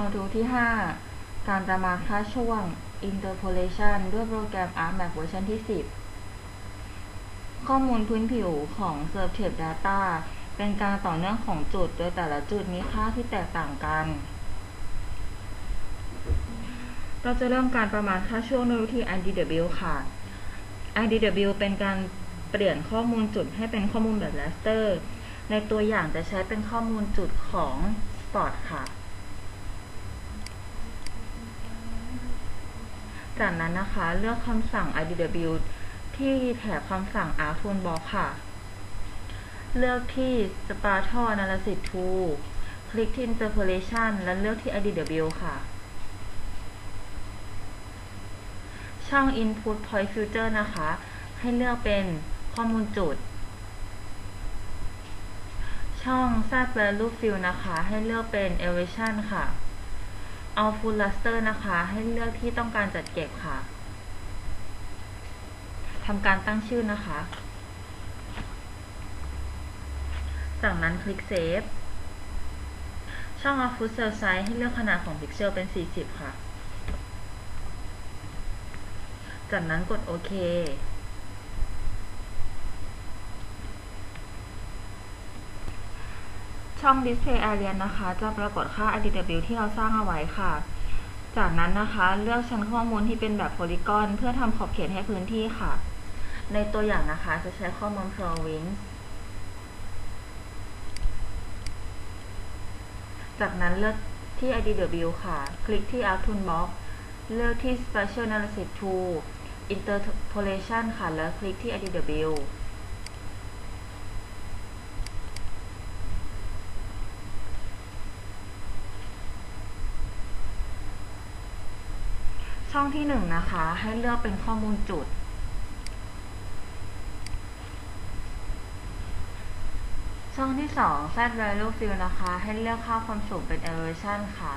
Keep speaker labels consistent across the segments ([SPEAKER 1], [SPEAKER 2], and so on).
[SPEAKER 1] มาดูที่ 5 การประมาณค่าช่วง interpolation ด้วยโปรแกรม ArcMap เวอร์ชันที่ 10 ข้อมูลพื้นผิวของ Served Data เป็นการต่อเนื่องของจุด โดยแต่ละจุดมีค่าที่แตกต่างกัน เราจะเริ่มการประมาณค่าช่วงด้วยวิธี IDW ค่ะ IDW เป็นการเปลี่ยนข้อมูลจุดให้เป็นข้อมูลแบบ raster ในตัวอย่างจะใช้เป็นข้อมูลจุดของ Spot ค่ะ จากนั้นนะคะ เลือกคำสั่ง IDW ที่แถบคำสั่ง R Toolbox ค่ะ เลือกที่ Spatial Analysis Tool คลิกที่ Interpolation และเลือกที่ IDW ค่ะ ช่อง Input Point Filter นะคะ ให้เลือกเป็นข้อมูลจุด ช่อง Set Value Field นะคะ ให้เลือกเป็น Elevation ค่ะ Output Raster นะคะ ให้เลือกที่ต้องการจัดเก็บค่ะทำการตั้งชื่อนะคะ จากนั้นคลิก Save ช่อง Output Cell Size ให้เลือกขนาดของพิกเซลเป็น 40 ค่ะ จากนั้นกดโอเค ช่อง Display Area นะคะ จะปรากฏค่า IDW ที่เราสร้างเอาไว้ค่ะ จากนั้นนะคะเลือกชั้นข้อมูลที่เป็นแบบโพลีกอนเพื่อทำขอบเขตให้พื้นที่ค่ะ ในตัวอย่างนะคะจะใช้ข้อมูล province จากนั้นเลือกที่ IDW ค่ะ คลิกที่ Arc Toolbox เลือกที่ Spatial Analysis Tool Interpolation ค่ะ แล้วคลิกที่ IDW ช่องที่1นนะคะ ให้เลือกเป็นข้อมูลจุด ช่องที่2 Set Value Field นะคะ ให้เลือกค่าความสูงเป็น Elevation ค่ะ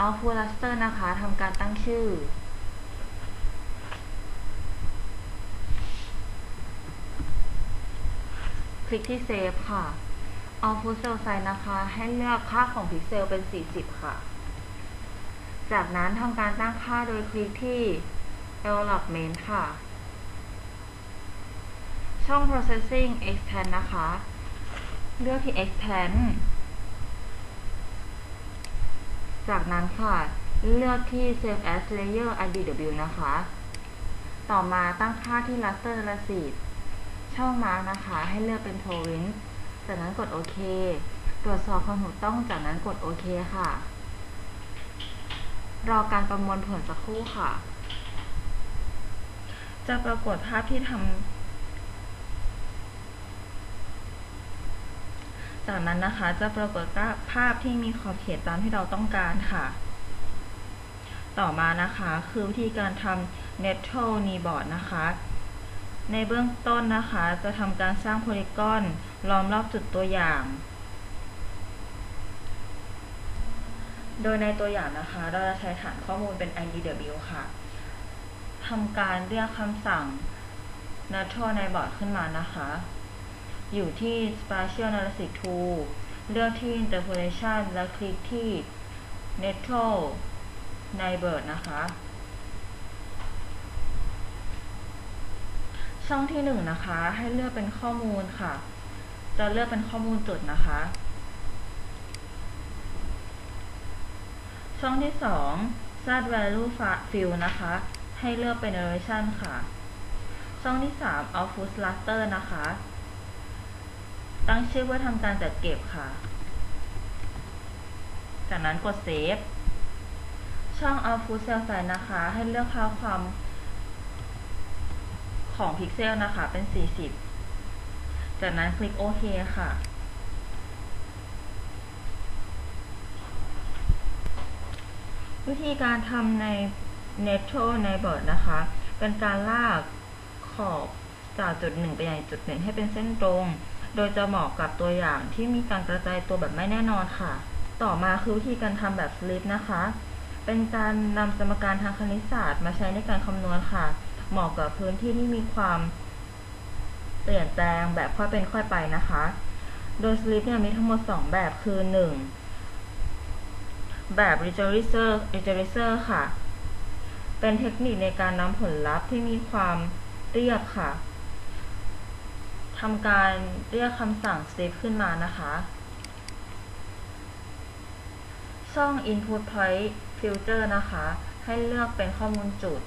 [SPEAKER 1] Output Raster นะคะทำการตั้งชื่อ คลิกที่ Save ค่ะ Output Cell Size นะคะ ให้เลือกค่าของพิกเซลเป็น 40 ค่ะ จากนั้นทำการตั้งค่าโดยคลิกที่ Development ค่ะ ช่อง Processing Extend นะคะ เลือกที่ Extend จากนั้นค่ะ เลือกที่ Save as Layer IDW นะคะ ต่อมาตั้งค่าที่ Raster Analysis ช่อง Mark นะคะ ให้เลือกเป็น Province จากนั้นกดโอเค ตรวจสอบความถูกต้องจากนั้นกดโอเคค่ะ รอการประมวลผลสักครู่ค่ะ จะปรากฏภาพที่ทำจากนั้นนะคะ จะปรากฏภาพที่มีขอบเขตตามที่เราต้องการค่ะ ต่อมานะคะ คือวิธีการทำ Nettle n e b o a r d นะคะ ในเบื้องต้นนะคะ จะทำการสร้างโพลีกอนล้อมรอบจุดตัวอย่าง โดยในตัวอย่างนะคะ เราจะใช้ฐานข้อมูลเป็น IDW ค่ะทำการเรียกคำสั่ง Natural ในบอร์ดขึ้นมานะคะ อยู่ที่ Spatial Analysis Tool เลือกที่ Interpolation และคลิกที่ Natural ในเบิร์ดนะคะ ช่องที่1นะคะ ให้เลือกเป็นข้อมูลค่ะ จะเลือกเป็นข้อมูลจุดนะคะ ช่องที่ 2 set value field นะคะ ให้เลือกเป็น elevation ค่ะ ช่องที่ 3 output raster นะคะ ตั้งชื่อเพื่อทำการจัดเก็บค่ะ จากนั้นกด save ช่อง output cell size นะคะ ให้เลือกค่าความของพิกเซลนะคะ เป็น 40 จากนั้นคลิกโอเคค่ะ วิธีการทำใน Netto ในบอร์ดนะคะ เป็นการลากขอบจากจุดหนึ่งไปยังจุดหนึ่งให้เป็นเส้นตรง โดยจะเหมาะกับตัวอย่างที่มีการกระจายตัวแบบไม่แน่นอนค่ะ ต่อมาคือวิธีการทำแบบสลิปนะคะ เป็นการนำสมการทางคณิตศาสตร์มาใช้ในการคำนวณค่ะ เหมาะกับพื้นที่ที่มีความเปลี่ยนแปลงแบบค่อยเป็นค่อยไปนะคะ โดยสลิปเนี่ยมีทั้งหมด 2 แบบคือ 1 แบบ reducer reducer ค่ะ เป็นเทคนิคในการนำผลลัพธ์ที่มีความเรียบค่ะทำการเรียกคำสั่ง strip ขึ้นมานะคะ ช่อง input point filter นะคะ ให้เลือกเป็นข้อมูลจุด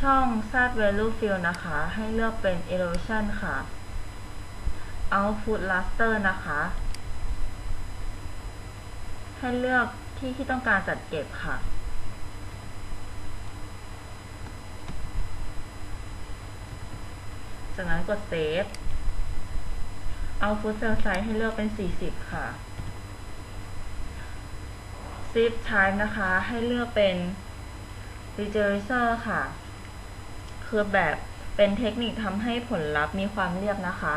[SPEAKER 1] ช่อง set value field นะคะ ให้เลือกเป็น elevation ค่ะ output raster นะคะ ให้เลือกที่ที่ต้องการจัดเก็บค่ะ จากนั้นกด save output cell size ให้เลือกเป็น 40 ค่ะ zip type นะคะ ให้เลือกเป็น reducer ค่ะ คือแบบเป็นเทคนิคทำให้ผลลัพธ์มีความเรียบนะคะ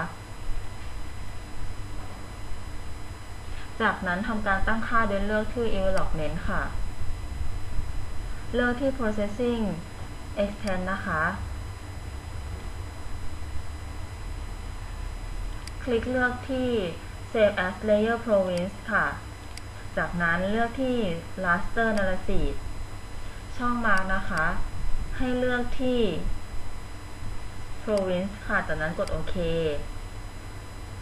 [SPEAKER 1] จากนั้นทำการตั้งค่าโดยเลือกที่ envelopment ค่ะ เลือกที่ processing extend นะคะ คลิกเลือกที่ save as layer province ค่ะ จากนั้นเลือกที่ raster analysis ช่องมาร์กนะคะ ให้เลือกที่ province ค่ะ จากนั้นกดโอเค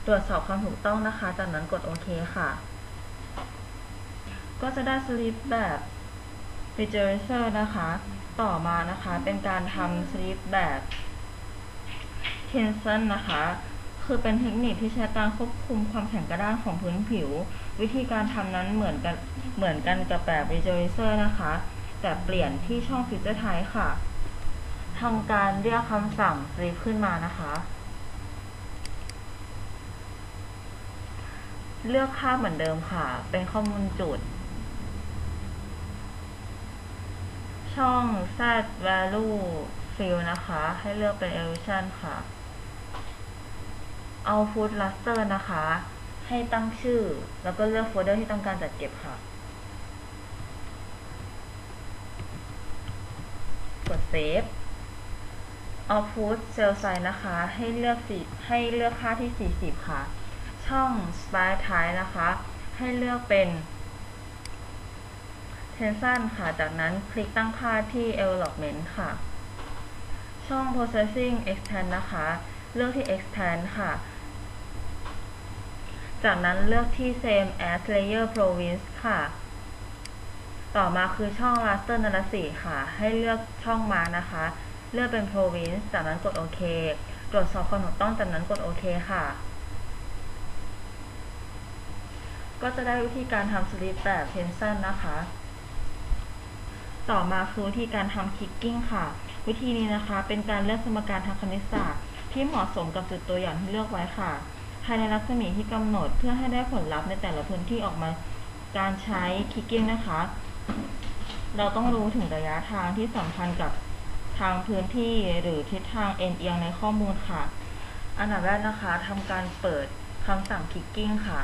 [SPEAKER 1] ตรวจสอบความถูกต้องนะคะ จากนั้นกดโอเคค่ะ ก็จะได้สลิปแบบ reducer นะคะ ต่อมานะคะเป็นการทำสลิปแบบ t e n s o n นะคะ คือเป็นเทคนิคที่ใช้การควบคุมความแข็งกระด้างของพื้นผิว วิธีการทำนั้นเหมือนกันเหมือนกันกับแบบ reducer นะคะ แต่เปลี่ยนที่ช่อง filter type ค่ะทำการเรียกคำสั่ง strip ขึ้นมานะคะ เลือกค่าเหมือนเดิมค่ะ เป็นข้อมูลจุด ช่อง set value field นะคะ ให้เลือกเป็น elevation ค่ะ output raster นะคะ ให้ตั้งชื่อ แล้วก็เลือกโฟลเดอร์ที่ต้องการจัดเก็บค่ะ กด save output cell size นะคะ ให้เลือกสีให้เลือกค่าที่ 40 ค่ะ ช่อง spline type นะคะ ให้เลือกเป็น tension ค่ะ จากนั้นคลิกตั้งค่าที่ envelopment ค่ะ ช่อง processing extend นะคะ เลือกที่ extend ค่ะ จากนั้นเลือกที่ same as layer province ค่ะ ต่อมาคือช่อง raster analysis ค่ะ ให้เลือกช่องมานะคะ เลือกเป็น province จากนั้นกดโอเค ตรวจสอบความถูกต้องจากนั้นกดโอเคค่ะ ก็จะได้วิธีการทำสลิปแบบ tension นะคะ ต่อมาคือวิธีการทำ kicking ค่ะ วิธีนี้นะคะ เป็นการเลือกสมการทางคณิตศาสตร์ ที่เหมาะสมกับจุดตัวอย่างที่เลือกไว้ค่ะ ภายในรัศมีที่กำหนดเพื่อให้ได้ผลลัพธ์ในแต่ละพื้นที่ออกมาการใช้ kicking นะคะ เราต้องรู้ถึงระยะทางที่สัมพันธ์กับทางพื้นที่หรือทิศทางเอ็นเอียงในข้อมูลค่ะ อันดับแรกนะคะทำการเปิดคำสั่ง kicking ค่ะ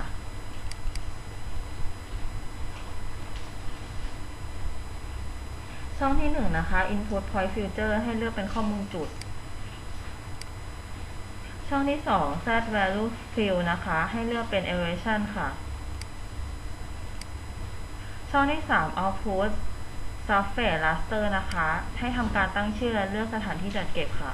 [SPEAKER 1] ช่องที่หนึ่งนะคะ input point filter ให้เลือกเป็นข้อมูลจุด ช่องที่สอง set value field นะคะ ให้เลือกเป็น elevation ค่ะ ช่องที่สาม output surface raster นะคะ ให้ทำการตั้งชื่อและเลือกสถานที่จัดเก็บค่ะ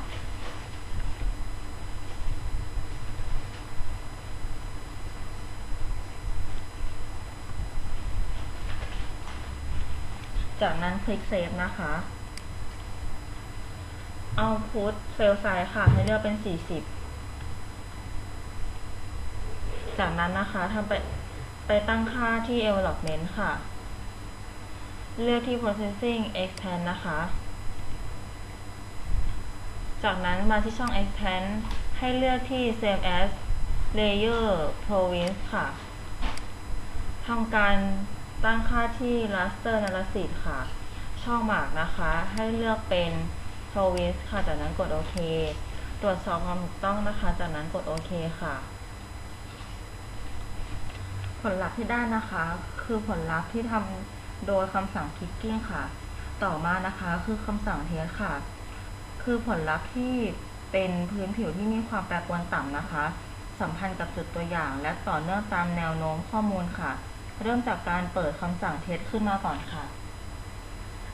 [SPEAKER 1] จากนั้นคลิกเซฟนะคะ output fail size ค่ะ ให้เลือกเป็น 40 จากนั้นนะคะทำไปไปตั้งค่าที่ envelopment ค่ะ เลือกที่ processing extend นะคะ จากนั้นมาที่ช่อง extend ให้เลือกที่ same as layer province ค่ะทำการ ตั้งค่าที่ raster analysis ค่ะ ช่องหมากนะคะ ให้เลือกเป็น province ค่ะ จากนั้นกดโอเค ตรวจสอบความถูกต้องนะคะ จากนั้นกดโอเคค่ะ ผลลัพธ์ที่ได้นะคะ คือผลลัพธ์ที่ทำโดยคำสั่ง clicking ค่ะ ต่อมานะคะคือคำสั่ง test ค่ะ คือผลลัพธ์ที่เป็นพื้นผิวที่มีความแปรปรวนต่ำนะคะ สัมพันธ์กับจุดตัวอย่าง และต่อเนื่องตามแนวโน้มข้อมูลค่ะ เริ่มจากการเปิดคำสั่ง test ขึ้นมาก่อนค่ะ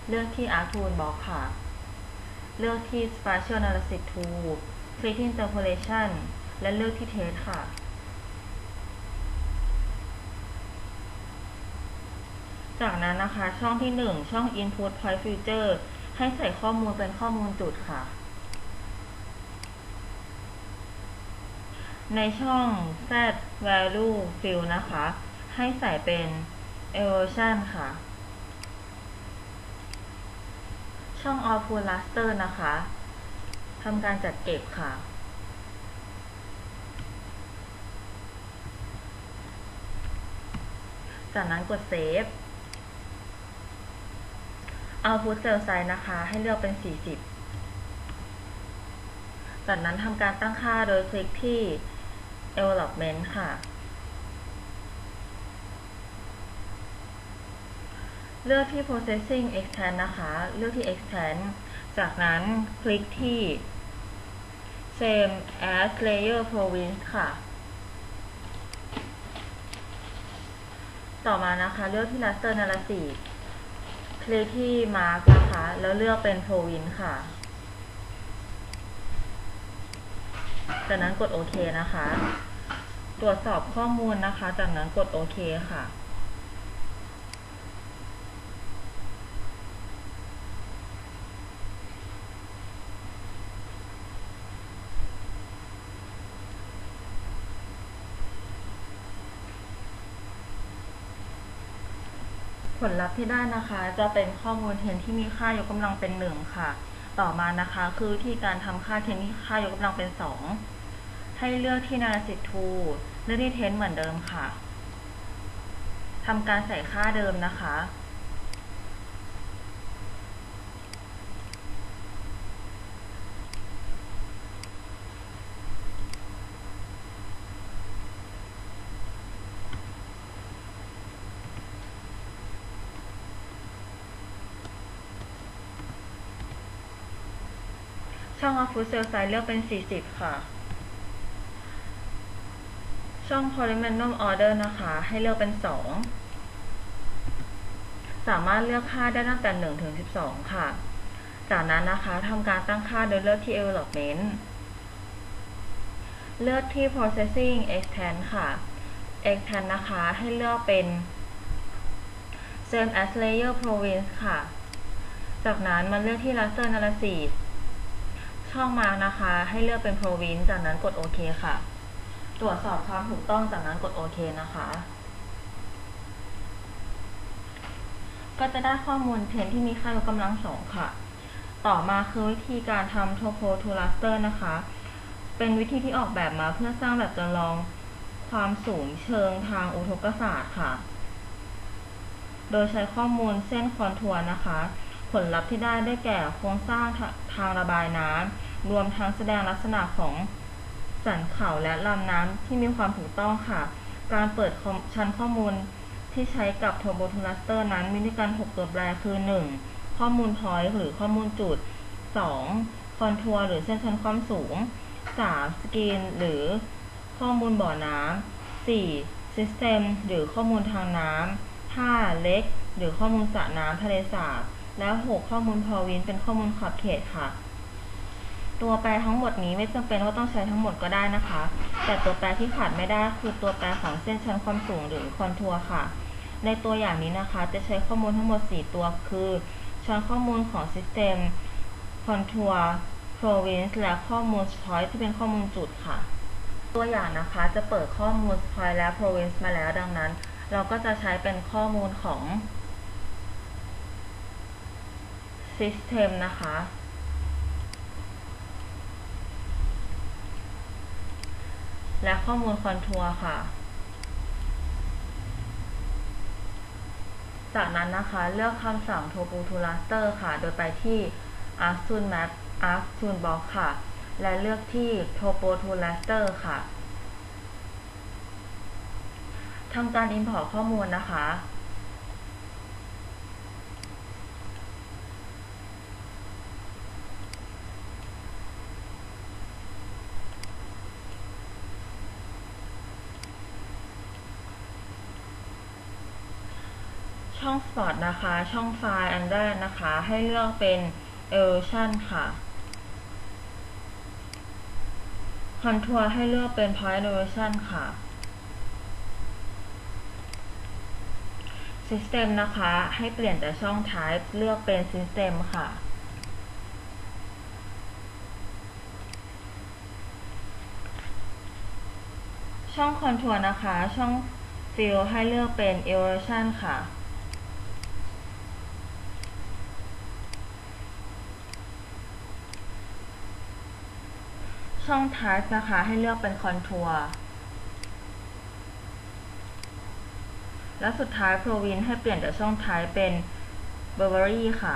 [SPEAKER 1] เลือกที่ Arc Toolbox ค่ะ เลือกที่ Spatial Analysis Tool คลิกที่ Interpolation และเลือกที่ test ค่ะ จากนั้นนะคะ ช่องที่ 1 ช่อง Input Point Filter ให้ใส่ข้อมูลเป็นข้อมูลจุดค่ะ ในช่อง Z Value Field นะคะ ให้ใส่เป็น Erosion ค่ะ ช่อง Output Raster นะคะทำการจัดเก็บค่ะ จากนั้นกด Save Output Cell Size นะคะ ให้เลือกเป็น 40 จากนั้นทำการตั้งค่าโดยคลิกที่ Development ค่ะ เลือกที่ Processing Extend นะคะ เลือกที่ Extend จากนั้นคลิกที่ Same as Layer Province ค่ะ ต่อมานะคะ เลือกที่ Raster Analysis คลิกที่ Mark นะคะ แล้วเลือกเป็น Province ค่ะ จากนั้นกดโอเคนะคะ ตรวจสอบข้อมูลนะคะ จากนั้นกดโอเคค่ะ ลัพธ์ที่ได้นะคะ จะเป็นข้อมูลเทนที่มีค่ายกกำลังเป็นหนึ่งค่ะ ต่อมานะคะ คือที่การทำค่าเทนที่ค่ายกกำลังเป็นสองให้เลือกที่นาสิททูเลือกที่เทนเหมือนเดิมค่ะทำการใส่ค่าเดิมนะคะ ช่อง Output Cell Size เลือกเป็น 40 ค่ะ ช่อง Polynomial Order นะคะ ให้เลือกเป็น 2 สามารถเลือกค่าได้ตั้งแต่ 1 ถึง 12 ค่ะ จากนั้นนะคะทำการตั้งค่าโดยเลือกที่ Development เลือกที่ Processing Extend ค่ะ Extend นะคะให้เลือกเป็น Same as Layer Province ค่ะ จากนั้นมาเลือกที่ Raster Analysis ช่องมานะคะ ให้เลือกเป็น province จากนั้นกดโอเคค่ะ ตรวจสอบความถูกต้องจากนั้นกดโอเคนะคะ ก็จะได้ข้อมูลเทรนที่มีค่ายกกำลังสองค่ะ ต่อมาคือวิธีการทำ topo to raster นะคะ เป็นวิธีที่ออกแบบมาเพื่อสร้างแบบจำลองความสูงเชิงทางอุทกศาสตร์ค่ะ โดยใช้ข้อมูลเส้นคอนทัวร์นะคะ ผลลัพธ์ที่ได้ได้แก่โครงสร้างทางระบายน้ำรวมทั้งแสดงลักษณะของสันเขาและลำน้ำที่มีความถูกต้องค่ะ การเปิดชั้นข้อมูลที่ใช้กับ t u r b o t u l a s t e r นั้นมีด้วยกัน 6 ตัวแปรคือ 1. ข้อมูล point หรือข้อมูลจุด 2. คอนทัวร์หรือเส้นชั้นความสูง 3. สกรีนหรือข้อมูลบ่อน้ำ 4. system หรือข้อมูลทางน้ำ 5. เล็ก หรือข้อมูลสระน้ำทะเลสาบ และ6ข้อมูลพอวินเป็นข้อมูลขอบเขตค่ะ ตัวแปรทั้งหมดนี้ไม่จำเป็นว่าต้องใช้ทั้งหมดก็ได้นะคะ แต่ตัวแปรที่ขาดไม่ได้คือตัวแปรของเส้นชั้นความสูงหรือคอนทัวร์ค่ะ ในตัวอย่างนี้นะคะจะใช้ข้อมูลทั้งหมด 4 ตัวคือชั้นข้อมูลของ System Contour Province และข้อมูล Point ที่เป็นข้อมูลจุดค่ะ ตัวอย่างนะคะจะเปิดข้อมูล Point และ Province มาแล้วดังนั้น เราก็จะใช้เป็นข้อมูลของ System นะคะ และข้อมูลคอนทัวร์ค่ะ จากนั้นนะคะเลือกคำสั่ง topo to raster ค่ะ โดยไปที่ arc tool map arc tool box ค่ะ และเลือกที่ topo to raster ค่ะทำการ import ข้อมูลนะคะ ช่อง Spot นะคะ ช่องไฟล์อันแรกนะคะ ให้เลือกเป็น Erosion ค่ะ Contour ให้เลือกเป็น Point Erosion ค่ะ System นะคะ ให้เปลี่ยนแต่ช่อง Type เลือกเป็น System ค่ะ ช่อง Contour นะคะ ช่อง Fill ให้เลือกเป็น Erosion ค่ะ ช่อง Type นะคะ ให้เลือกเป็น Contour และสุดท้าย province ให้เปลี่ยนจากช่อง Type เป็น Burberry ค่ะ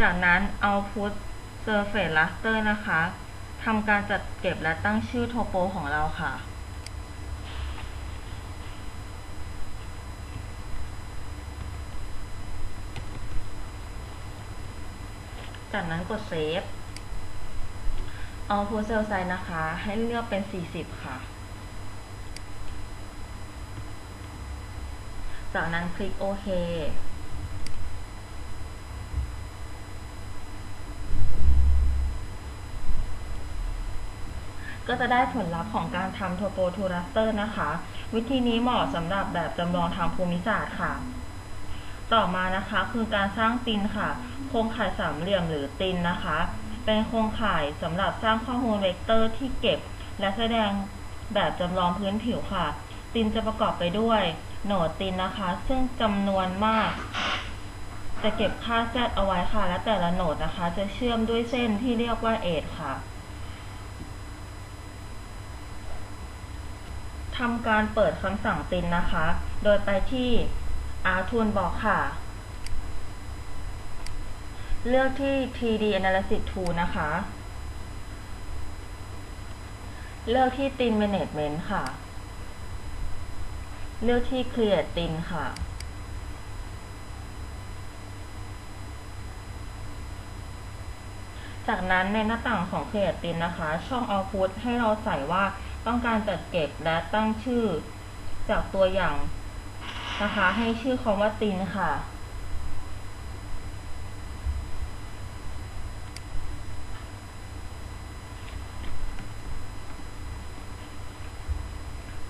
[SPEAKER 1] จากนั้น Output Surface Raster นะคะทำการจัดเก็บและตั้งชื่อโทโปของเราค่ะ จากนั้นกดเซฟเอา Output Cell Size นะคะ ให้เลือกเป็น 40 ค่ะ จากนั้นคลิกโอเคก็จะได้ผลลัพธ์ของการทำโทโปทูรัสเตอร์นะคะ วิธีนี้เหมาะสำหรับแบบจำลองทางภูมิศาสตร์ค่ะ ต่อมานะคะคือการสร้างตินค่ะ โครงข่ายสามเหลี่ยมหรือตินนะคะ เป็นโครงข่ายสำหรับสร้างข้อมูลเวกเตอร์ที่เก็บ และแสดงแบบจำลองพื้นผิวค่ะ ตินจะประกอบไปด้วยโหนดตินนะคะ ซึ่งจำนวนมาก จะเก็บค่า z เอาไว้ค่ะ และแต่ละโหนดนะคะ จะเชื่อมด้วยเส้นที่เรียกว่าเอทค่ะทำการเปิดคำสั่งตินนะคะ โดยไปที่ R Toolbox ค่ะ เลือกที่ 3D Analysis Tool นะคะ เลือกที่ Tin Management ค่ะ เลือกที่ Create Tin ค่ะจากนั้นในหน้าต่างของ Create Tin นะคะ ช่อง Output ให้เราใส่ว่าต้องการจัดเก็บและตั้งชื่อจากตัวอย่าง นะคะ ให้ชื่อคำว่าตินค่ะ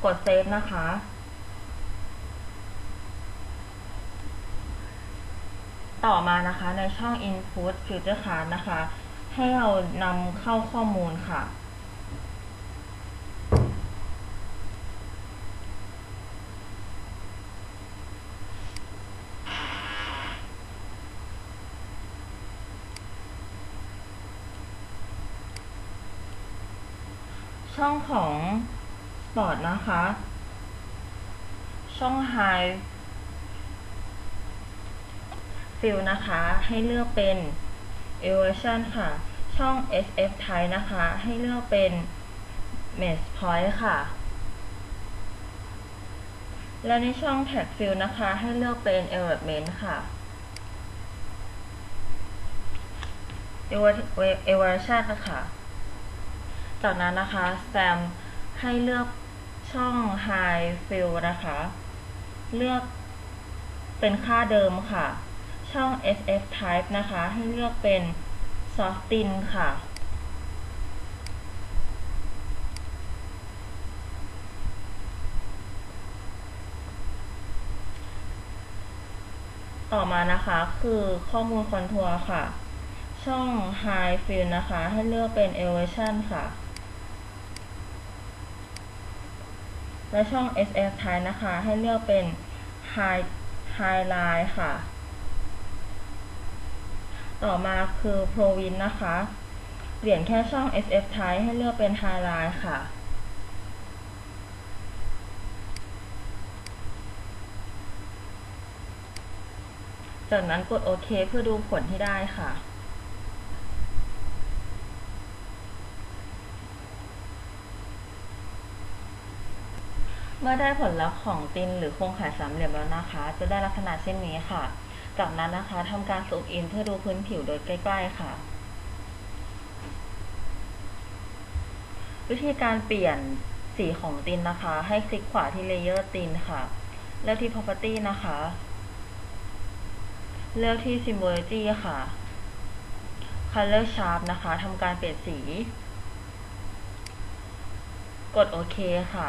[SPEAKER 1] กดเซฟนะคะต่อมานะคะในช่อง Input Future Card นะคะ ให้เรานำเข้าข้อมูลค่ะ ช่องของ Spot นะคะช่อง High Fill นะคะ ให้เลือกเป็น Erosion ค่ะ ช่อง SF Type นะคะ ให้เลือกเป็น Mesh Point ค่ะ และในช่อง Tag Fill นะคะ ให้เลือกเป็น Element ค่ะ Erosion นะคะ จากนั้นนะคะ Sam ให้เลือกช่อง High Fill นะคะ เลือกเป็นค่าเดิมค่ะ ช่อง SF Type นะคะ ให้เลือกเป็น Soften ค่ะ ต่อมานะคะคือข้อมูลคอนทัวร์ค่ะ ช่อง High Fill นะคะ ให้เลือกเป็น Elevation ค่ะ และช่อง SF Type นะคะ ให้เลือกเป็น High Highlight ค่ะ ต่อมาคือ Provin นะคะ เปลี่ยนแค่ช่อง SF Type ให้เลือกเป็น Highlight ค่ะจากนั้นกดโอเคเพื่อดูผลที่ได้ค่ะ เมื่อได้ผลลัพธ์ของตินหรือโครงข่ายสามเหลี่ยมแล้วนะคะ จะได้ลักษณะเช่นนี้ค่ะ จากนั้นนะคะทำการซูมอินเพื่อดูพื้นผิวโดยใกล้ ๆ ค่ะ วิธีการเปลี่ยนสีของตินนะคะ ให้คลิกขวาที่เลเยอร์ตินค่ะเลือกที่ property นะคะ เลือกที่ symbology ค่ะ color sharp นะคะทำการเปลี่ยนสี กดโอเคค่ะ